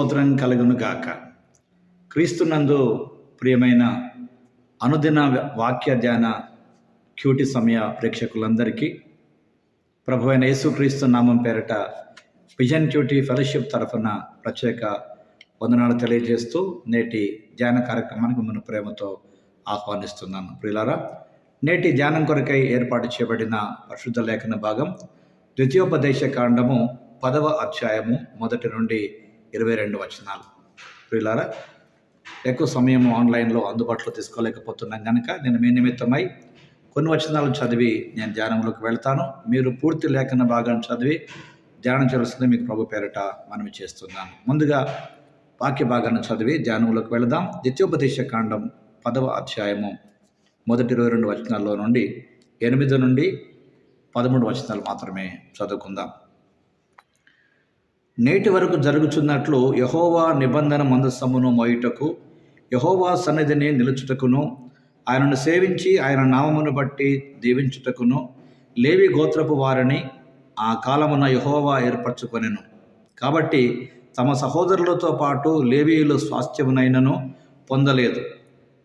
స్తోత్రం కలుగును గాక. క్రీస్తునందు ప్రియమైన అనుదిన వాక్య ధ్యాన క్యూటి సమయ ప్రేక్షకులందరికీ ప్రభు అయిన యేసుక్రీస్తు నామం పేరట విజన్ క్యూటీ ఫెలోషిప్ తరఫున ప్రత్యేక వందనాలు తెలియజేస్తూ నేటి ధ్యాన కార్యక్రమానికి మన ప్రేమతో ఆహ్వానిస్తున్నాను. ప్రియులారా నేటి ధ్యానం కొరకై ఏర్పాటు చేయబడిన పరిశుద్ధ లేఖన భాగం ద్వితీయోపదేశ కాండము పదవ అధ్యాయము మొదటి నుండి ఇరవై రెండు వచనాలు. ప్రియులారా ఎక్కువ సమయం ఆన్లైన్లో అందుబాటులో తీసుకోలేకపోతున్నాం కనుక నేను మీ నిమిత్తమై కొన్ని వచనాలు చదివి నేను ధ్యానంలోకి వెళ్తాను. మీరు పూర్తి లేఖన భాగాన్ని చదివి ధ్యానం చేస్తుంది మీకు ప్రభు పేరట మనవి చేస్తున్నాను. ముందుగా వాక్య భాగాన్ని చదివి ధ్యానంలోకి వెళదాం. ద్వితీయోపదేశ కాండం పదవ అధ్యాయము మొదటి ఇరవై రెండు వచనాల్లో నుండి ఎనిమిది నుండి పదమూడు వచనాలు మాత్రమే చదువుకుందాం. నేటి వరకు జరుగుచున్నట్లు యహోవా నిబంధన మందస్సమును మోయుటకు యహోవా సన్నిధిని నిలుచుటకును ఆయనను సేవించి ఆయన నామమును బట్టి దీవించుటకును లేవి గోత్రపు వారిని ఆ కాలమున యహోవా ఏర్పరచుకొనెను. కాబట్టి తమ సహోదరులతో పాటు లేవీయులు స్వాస్థ్యమునైనను పొందలేదు.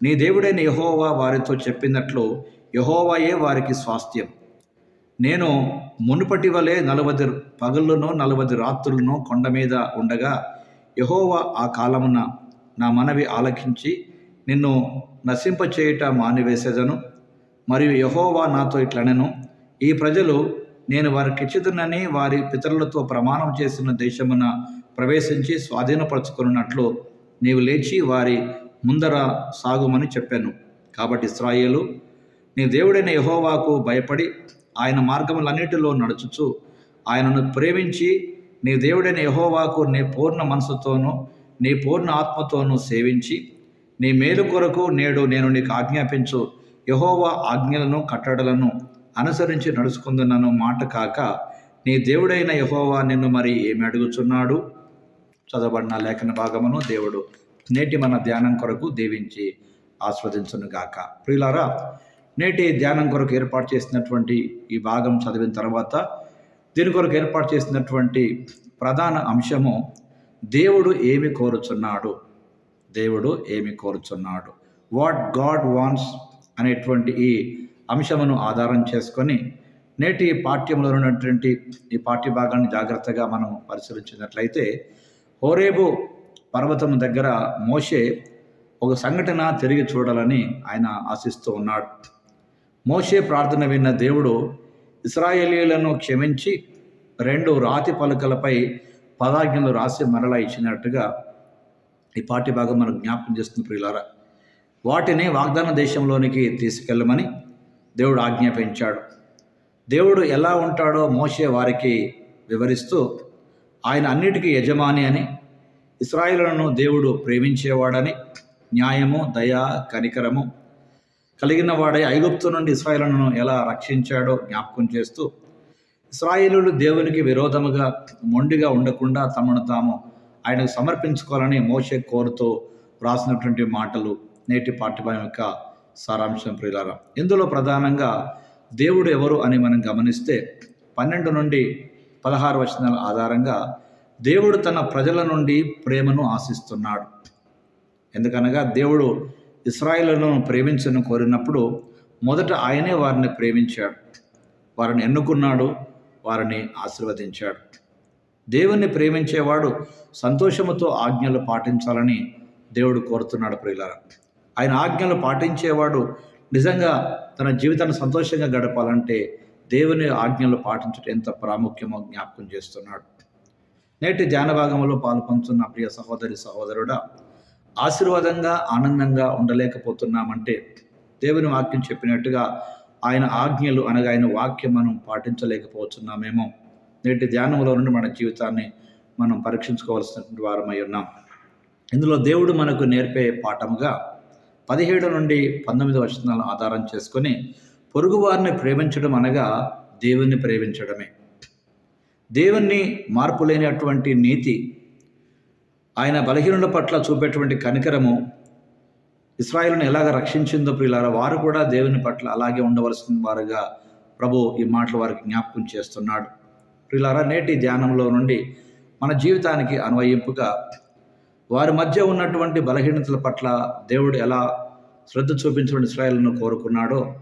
నీ దేవుడైన యహోవా వారితో చెప్పినట్లు యహోవాయే వారికి స్వాస్థ్యం. నేను మునుపటి వలె నలభై పగళ్ళను నలభై రాత్రులను కొండ మీద ఉండగా యహోవా ఆ కాలమున నా మనవి ఆలకించి నిన్ను నశింపచేయుట మానివేసేదను. మరియు యహోవా నాతో ఇట్లనెను ఈ ప్రజలు నేను వారికి ఇచ్చిదనని వారి పితరులతో ప్రమాణం చేసిన దేశమున ప్రవేశించి స్వాధీనపరచుకున్నట్లు నీవు లేచి వారి ముందర సాగుమని చెప్పాను. కాబట్టి ఇస్రాయేలు నీ దేవుడైన యహోవాకు భయపడి ఆయన మార్గములన్నిటిలో నడుచుచు ఆయనను ప్రేమించి నీ దేవుడైన యహోవాకు నీ పూర్ణ మనసుతోనూ నీ పూర్ణ ఆత్మతోనూ సేవించి నీ మేలు కొరకు నేడు నేను నీకు ఆజ్ఞాపించు యహోవా ఆజ్ఞలను కట్టడలను అనుసరించి నడుచుకుందునను మాట కాక నీ దేవుడైన యహోవా నిన్ను మరి ఏమి అడుగుచున్నాడు? చదవబడిన లేఖన భాగమును దేవుడు నేటి మన ధ్యానం కొరకు దీవించి ఆస్వాదించునుగాక. ప్రియులారా నేటి ధ్యానం కొరకు ఏర్పాటు చేసినటువంటి ఈ భాగం చదివిన తర్వాత దీని కొరకు ఏర్పాటు చేసినటువంటి ప్రధాన అంశము దేవుడు ఏమి కోరుచున్నాడు? దేవుడు ఏమి కోరుచున్నాడు? వాట్ గాడ్ వాన్స్ అనేటువంటి ఈ అంశమును ఆధారం చేసుకొని నేటి పాఠ్యంలో ఉన్నటువంటి ఈ పాఠ్య భాగాన్ని జాగ్రత్తగా మనం పరిశీలించినట్లయితే హోరేబు పర్వతం దగ్గర మోషే ఒక సంఘటన తిరిగి చూడాలని ఆయన ఆశిస్తూ ఉన్నాడు. మోషే ప్రార్థన విన్న దేవుడు ఇస్రాయేలీలను క్షమించి రెండు రాతి పలకలపై పదాజ్ఞలు రాసి మరలా ఇచ్చినట్టుగా ఈ పాటి భాగం మనకు జ్ఞాపకం చేస్తుంది ప్రియులారా. వాటిని వాగ్దాన దేశంలోనికి తీసుకెళ్ళమని దేవుడు ఆజ్ఞాపించాడు. దేవుడు ఎలా ఉంటాడో మోసే వారికి వివరిస్తూ ఆయన అన్నిటికీ యజమాని అని ఇస్రాయిలను దేవుడు ప్రేమించేవాడని న్యాయము దయ కనికరము కలిగిన వాడే ఐగుప్తు నుండి ఇస్రాయిలను ఎలా రక్షించాడో జ్ఞాపకం చేస్తూ ఇస్రాయిలు దేవునికి విరోధముగా మొండిగా ఉండకుండా తమను తాము ఆయనకు సమర్పించుకోవాలని మోసే కోరుతూ రాసినటువంటి మాటలు నేటి పాఠ్యభాగం యొక్క సారాంశం ప్రియులారా. ఇందులో ప్రధానంగా దేవుడు ఎవరు అని మనం గమనిస్తే పన్నెండు నుండి పదహారు వచనాల ఆధారంగా దేవుడు తన ప్రజల నుండి ప్రేమను ఆశిస్తున్నాడు. ఎందుకనగా దేవుడు ఇస్రాయిలను ప్రేమించను కోరినప్పుడు మొదట ఆయనే వారిని ప్రేమించాడు. వారిని ఎన్నుకున్నాడు వారిని ఆశీర్వదించాడు. దేవుణ్ణి ప్రేమించేవాడు సంతోషముతో ఆజ్ఞలు పాటించాలని దేవుడు కోరుతున్నాడు ప్రియులారా. ఆయన ఆజ్ఞలు పాటించేవాడు నిజంగా తన జీవితాన్ని సంతోషంగా గడపాలంటే దేవుని ఆజ్ఞలు పాటించడం ఎంత ప్రాముఖ్యమో జ్ఞాపకం చేస్తున్నాడు. నేటి ధ్యాన భాగంలో పాల్పంచున్న ప్రియ సహోదరి సహోదరుడా ఆశీర్వాదంగా ఆనందంగా ఉండలేకపోతున్నామంటే దేవుని వాక్యం చెప్పినట్టుగా ఆయన ఆజ్ఞలు అనగా ఆయన వాక్యం మనం పాటించలేకపోతున్నామేమో. నేటి ధ్యానంలో నుండి మన జీవితాన్ని మనం పరీక్షించుకోవాల్సినటువంటి వారమై ఉన్నాం. ఇందులో దేవుడు మనకు నేర్పే పాఠముగా పదిహేడు నుండి పంతొమ్మిది వచనాలను ఆధారం చేసుకొని పొరుగువారిని ప్రేమించడం అనగా దేవుణ్ణి ప్రేమించడమే. దేవుణ్ణి మార్పు లేనటువంటి నీతి ఆయన బలహీనుల పట్ల చూపేటువంటి కనికరము ఇస్రాయిల్ను ఎలాగ రక్షించిందో ప్రియులారా వారు కూడా దేవుని పట్ల అలాగే ఉండవలసిన వారుగా ప్రభు ఈ మాటలు వారికి జ్ఞాపకం చేస్తున్నాడు. ప్రియులారా నేటి ధ్యానంలో నుండి మన జీవితానికి అన్వయింపుగా వారి మధ్య ఉన్నటువంటి బలహీనతల పట్ల దేవుడు ఎలా శ్రద్ధ చూపించడం ఇస్రాయల్ను కోరుకున్నాడో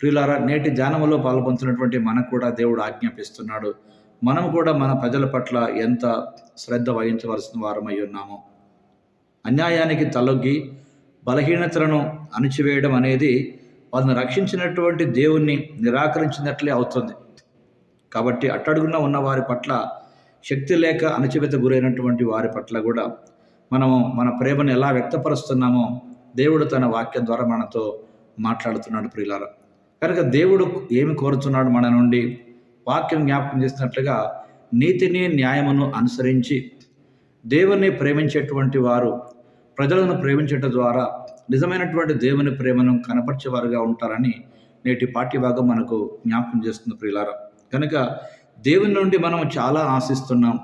ప్రియులారా నేటి ధ్యానంలో పాల్పొందుతున్నటువంటి మనకు కూడా దేవుడు ఆజ్ఞాపిస్తున్నాడు. మనం కూడా మన ప్రజల పట్ల ఎంత శ్రద్ధ వహించవలసిన వారమై ఉన్నాము అన్యాయానికి తలొగ్గి బలహీనతలను అణిచివేయడం అనేది వాళ్ళని రక్షించినటువంటి దేవుణ్ణి నిరాకరించినట్లే అవుతుంది. కాబట్టి అట్టడుగున ఉన్న వారి పట్ల శక్తి లేక అణచివేత గురైనటువంటి వారి పట్ల కూడా మనము మన ప్రేమను ఎలా వ్యక్తపరుస్తున్నామో దేవుడు తన వాక్యం ద్వారా మనతో మాట్లాడుతున్నాడు ప్రియులార. కనుక దేవుడు ఏమి కోరుతున్నాడు మన నుండి? వాక్యం జ్ఞాపకం చేసినట్లుగా నీతిని న్యాయమును అనుసరించి దేవుని ప్రేమించేటువంటి వారు ప్రజలను ప్రేమించటం ద్వారా నిజమైనటువంటి దేవుని ప్రేమను కనపరిచేవారుగా ఉంటారని నేటి పాఠ్యభాగం మనకు జ్ఞాపకం చేస్తుంది ప్రియులార. కనుక దేవుని నుండి మనం చాలా ఆశిస్తున్నాం.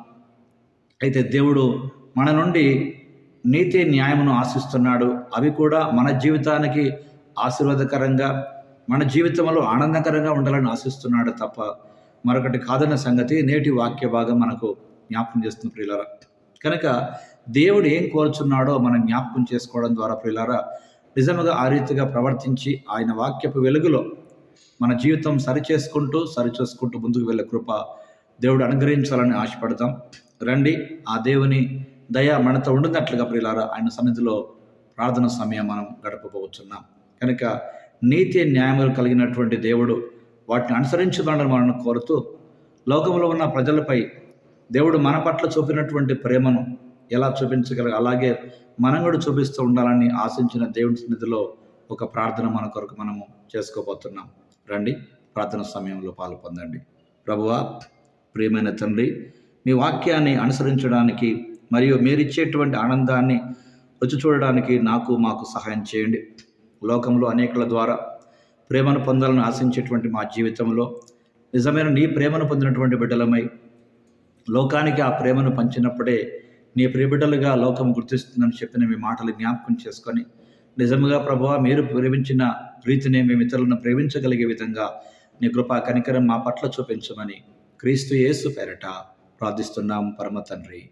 అయితే దేవుడు మన నుండి నీతి న్యాయమును ఆశిస్తున్నాడు. అవి కూడా మన జీవితానికి ఆశీర్వాదకరంగా మన జీవితంలో ఆనందకరంగా ఉండాలని ఆశిస్తున్నాడు తప్ప మరొకటి కాదన్న సంగతి నేటి వాక్య భాగం మనకు జ్ఞాపకం చేస్తుంది ప్రియులరా. కనుక దేవుడు ఏం కోరుచున్నాడో మనం జ్ఞాపకం చేసుకోవడం ద్వారా ప్రియులారా నిజముగా ఆ రీతిగా ప్రవర్తించి ఆయన వాక్యపు వెలుగులో మన జీవితం సరిచేసుకుంటూ సరిచేసుకుంటూ ముందుకు వెళ్ళే కృప దేవుడు అనుగ్రహించాలని ఆశపడతాం. రండి ఆ దేవుని దయ మనతో ఉండినట్లుగా ప్రియులారా ఆయన సన్నిధిలో ప్రార్థన సమయం మనం గడపబోతున్నాం కనుక నీతి న్యాయములు కలిగినటువంటి దేవుడు వాటిని అనుసరించడానికి మనల్ని కోరుతూ లోకంలో ఉన్న ప్రజలపై దేవుడు మన పట్ల చూపినటువంటి ప్రేమను ఎలా చూపించగల అలాగే మనం కూడా చూపిస్తూ ఉండాలని ఆశించిన దేవుని సన్నిధిలో ఒక ప్రార్థన మన కొరకు మనము చేసుకోబోతున్నాం. రండి ప్రార్థన సమయంలో పాలు పొందండి. ప్రభువా ప్రియమైన తండ్రి మీ వాక్యాన్ని అనుసరించడానికి మరియు మీరిచ్చేటువంటి ఆనందాన్ని రుచి చూడడానికి నాకు మాకు సహాయం చేయండి. లోకంలో అనేకుల ద్వారా ప్రేమను పొందాలని ఆశించేటువంటి మా జీవితంలో. నిజమైన నీ ప్రేమను పొందినటువంటి బిడ్డలమై లోకానికి ఆ ప్రేమను పంచినప్పుడే నీ ప్రియబిడ్డలుగా లోకం గుర్తిస్తుందని చెప్పిన మీ మాటలు జ్ఞాపకం చేసుకొని నిజముగా ప్రభు మీరు ప్రేమించిన ప్రీతిని మేము ఇతరులను ప్రేమించగలిగే విధంగా నీ కృపా కనికరం మా పట్ల చూపించమని క్రీస్తు యేసు పేరట ప్రార్థిస్తున్నాం. పరమ తండ్రి.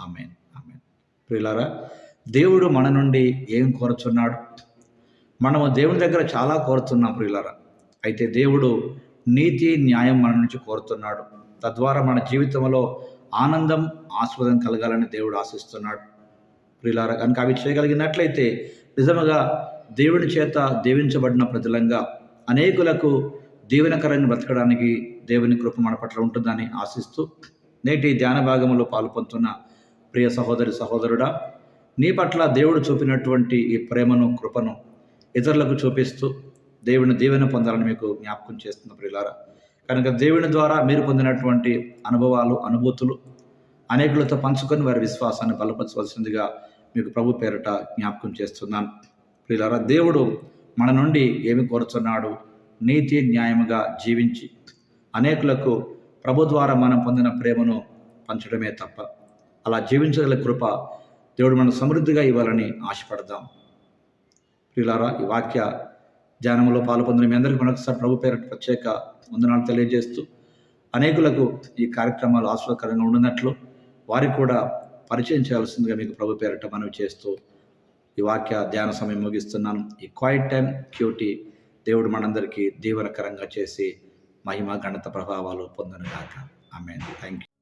ఆమెన్. ఆమెన్. ప్రియులారా దేవుడు మన నుండి ఏం కోరుచున్నాడు? మనము దేవుని దగ్గర చాలా కోరుతున్నాం ప్రియులారా. అయితే దేవుడు నీతి న్యాయం మన నుంచి కోరుతున్నాడు. తద్వారా మన జీవితంలో ఆనందం ఆస్వాదం కలగాలని దేవుడు ఆశిస్తున్నాడు. ప్రియులారా కనుక అవి చేయగలిగినట్లయితే నిజముగా దేవుని చేత దీవించబడిన ప్రజలంగా అనేకులకు దీవెనకరాన్ని బ్రతకడానికి దేవుని కృప మన పట్ల ఉంటుందని ఆశిస్తూ నేటి ధ్యాన భాగంలో పాల్పొందుతున్న ప్రియ సహోదరి సహోదరుడా నీ పట్ల దేవుడు చూపినటువంటి ఈ ప్రేమను కృపను ఇతరులకు చూపిస్తూ దేవుని దీవెన పొందాలని మీకు జ్ఞాపకం చేస్తున్న ప్రియులారా. కనుక దేవుని ద్వారా మీరు పొందినటువంటి అనుభవాలు అనుభూతులు అనేకులతో పంచుకొని వారి విశ్వాసాన్ని బలపరచవలసిందిగా మీకు ప్రభు పేరట జ్ఞాపకం చేస్తున్నాను. ప్రియులారా దేవుడు మన నుండి ఏమి కోరుతున్నాడు? నీతి న్యాయముగా జీవించి అనేకులకు ప్రభు ద్వారా మనం పొందిన ప్రేమను పంచడమే తప్ప. అలా జీవించగల కృప దేవుడు మనం సమృద్ధిగా ఇవ్వాలని ఆశపడదాం. ప్రియులారా ఈ వాక్య ధ్యానంలో పాల్పొందిన మీ అందరికీ మరొకసారి ప్రభు పేరు ప్రత్యేక వందనాలు తెలియజేస్తూ అనేకులకు ఈ కార్యక్రమాలు ఆస్వాదకరంగా ఉండినట్లు వారికి కూడా పరిచయం చేయాల్సిందిగా మీకు ప్రభు పేరట మనవి చేస్తూ ఈ వాక్య ధ్యాన సమయం ముగిస్తున్నాను. ఈ క్వైట్ టైం క్యూటీ దేవుడు మనందరికీ దీవనకరంగా చేసి మహిమ ఘనత ప్రభావాలు పొందనుగాక. ఆమె థ్యాంక్ యూ